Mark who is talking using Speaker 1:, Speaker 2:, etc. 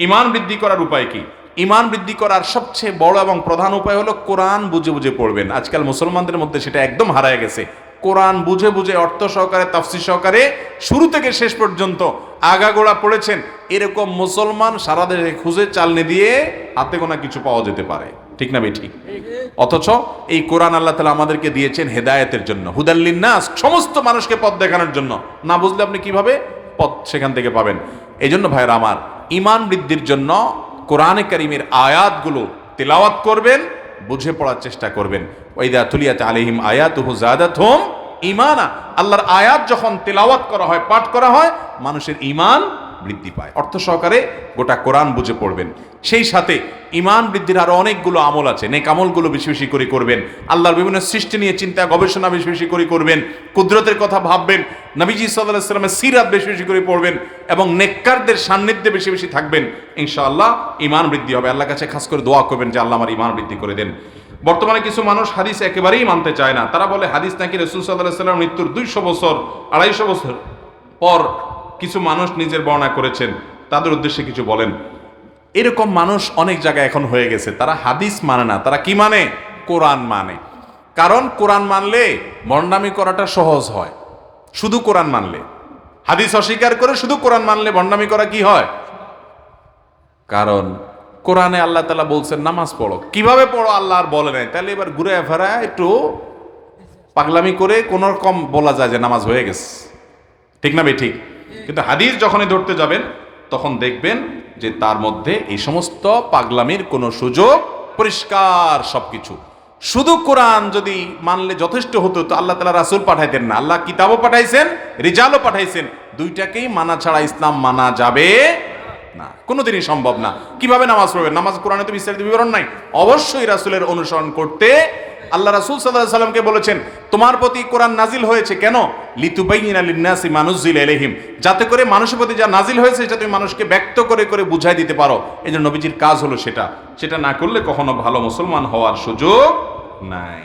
Speaker 1: ইমান বৃদ্ধি করার উপায় কি? ইমান বৃদ্ধি করার সবচেয়ে বড় এবং প্রধান উপায় হলো কোরআন বুঝে বুঝে পড়বেন। আজকাল মুসলমানদের মধ্যে সেটা একদম হারায় গেছে। কোরআন বুঝে বুঝে অর্থ সহকারে, তাফসির সহকারে শুরু থেকে শেষ পর্যন্ত আগাগোড়া পড়েছেন। এরকম মুসলমান সারা দেশে খুঁজে চালনি দিয়ে হাতে গোনা কিছু পাওয়া যেতে পারে। ঠিক না ঠিক? অথচ এই কোরআন আল্লাহ তালা আমাদেরকে দিয়েছেন হেদায়েতের জন্য। হুদাল্লিন নাস সমস্ত মানুষকে পথ দেখানোর জন্য। না বুঝলে আপনি কীভাবে? পথ সেখান থেকে পাবেন। এই জন্য ভাইরা আমার ইমান বৃদ্ধির জন্য কোরআনে করিমের আয়াতগুলো তেলাওয়াত করবেন, বুঝে পড়ার চেষ্টা করবেন। ওইদা তুলিয়াতে আলিহিম আয়াতুহু জাদাত হোম ইমানা আল্লাহর আয়াত যখন তেলাওয়াত করা হয়, পাঠ করা হয়, মানুষের ইমান বৃদ্ধি পায়। অর্থ সহকারে গোটা কোরআন বুঝে পড়বেন। সেই সাথে ইমান বৃদ্ধির আরও অনেকগুলো আমল আছে। নেক আমলগুলো বেশি বেশি করে করবেন। আল্লাহর বিভিন্ন সৃষ্টি নিয়ে চিন্তা, গবেষণা বেশি বেশি করে করবেন। কুদরতের কথা ভাববেন। নবীজি সাল্লাহ সাল্লামের সিরাত বেশি বেশি করে পড়বেন এবং নেককারদের সান্নিধ্যে বেশি বেশি থাকবেন। ইনশাআল্লাহ ইমান বৃদ্ধি হবে। আল্লাহ কাছে খাস করে দোয়া করবেন যে আল্লাহ আমার ইমান বৃদ্ধি করে দেন। বর্তমানে কিছু মানুষ হাদিস একেবারেই মানতে চায় না। তারা বলে, হাদিস নাকি রসুল সাল্লাহ সাল্লাম মৃত্যুর দুইশো বছর, আড়াইশো বছর পর কিছু মানুষ নিজের বর্ণনা করেছেন, তাদের উদ্দেশ্যে কিছু বলেন। এরকম মানুষ অনেক জায়গায় এখন হয়ে গেছে, তারা হাদিস মানে না, তারা কি মানে? কোরআন মানে। কারণ কোরআন মানলে ভণ্ডামি করাটা সহজ হয়, শুধু কোরআন মানলে। হাদিস অস্বীকার করে শুধু কোরআন মানলে ভণ্ডামি করা কি হয়? কারণ কোরআনে আল্লাহ তালা বলছেন, নামাজ পড়ো। কীভাবে পড়ো আল্লাহ আর বলে নাই? তাহলে এবার ঘুরে ফেরা, একটু পাগলামি করে কোন রকম বলা যায় যে নামাজ হয়ে গেছে। ঠিক না বে ঠিক? কিন্তু হাদিস যখনই ধরতে যাবেন, তখন দেখবেন যে তার মধ্যে এই সমস্ত পাগলামির কোনো সুযোগ পরিষ্কার সবকিছু। শুধু কোরআন যদি মানলে যথেষ্ট হতো, তো আল্লাহ তালা রাসুল পাঠাইতেন না। আল্লাহ কিতাবও পাঠাইছেন, রিজালও পাঠাইছেন। দুইটাকেই মানা ছাড়া ইসলাম মানা যাবে না। কোনোদিনই সম্ভব না। কীভাবে নামাজ পড়বেন? নামাজ কোরআনে তো বিস্তারিত বিবরণ নাই। অবশ্যই রাসুলের অনুসরণ করতে আল্লাহ রাসুল সাল্লাহ সাল্লামকে বলেছেন, তোমার প্রতি কোরআন নাজিল হয়েছে কেন? লিতুবাইনা লিন্নাসি মানুজিল এলেহিম যাতে করে মানুষের প্রতি যা নাজিল হয়েছে, সেটা তুমি মানুষকে ব্যক্ত করে করে বুঝাই দিতে পারো। এই জন্য নবীজির কাজ হলো সেটা। সেটা না করলে কখনো ভালো মুসলমান হওয়ার সুযোগ নাই।